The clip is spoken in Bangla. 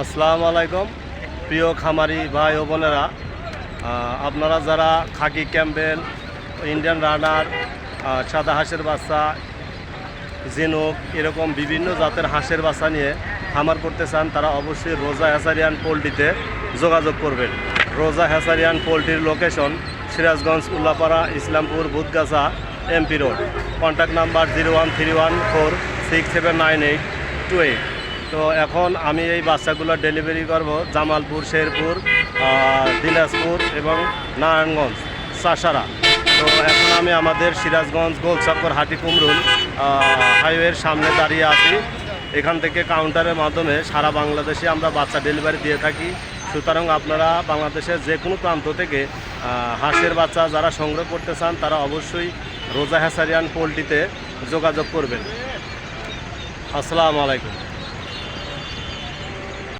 আসসালামু আলাইকুম, প্রিয় খামারি ভাই ও বোনেরা। আপনারা যারা খাকি ক্যাম্বেল, ইন্ডিয়ান রানার সাদা হাঁসের বাচ্চা জেনুক এরকম বিভিন্ন জাতের হাঁসের বাচ্চা নিয়ে খামার করতে চান, তারা অবশ্যই রোজা হ্যাসারিয়ান পোলট্রিতে যোগাযোগ করবেন। রোজা হ্যাসারিয়ান পোলট্রির location Sirajganj, Ullapara, Islampur Budhgachha MP road. Contact number zero one three one four six seven nine eight two eight. তো এখন আমি এই বাচ্চাগুলো ডেলিভারি করব জামালপুর, শেরপুর দিনাজপুর এবং নারায়ণগঞ্জ সাসারা তো এখন আমি আমাদের সিরাজগঞ্জ গোলচক্কর হাটি কুমরুল হাইওয়ের সামনে দাঁড়িয়ে আছি। এখান থেকে কাউন্টারের মাধ্যমে সারা বাংলাদেশে আমরা বাচ্চা ডেলিভারি দিয়ে থাকি। সুতরাং আপনারা বাংলাদেশের যে কোনো প্রান্ত থেকে হাঁসের বাচ্চা যারা সংগ্রহ করতে চান, তারা অবশ্যই রোজা হ্যাসারিয়ান পোলট্রিতে যোগাযোগ করবেন। আসসালামু আলাইকুম।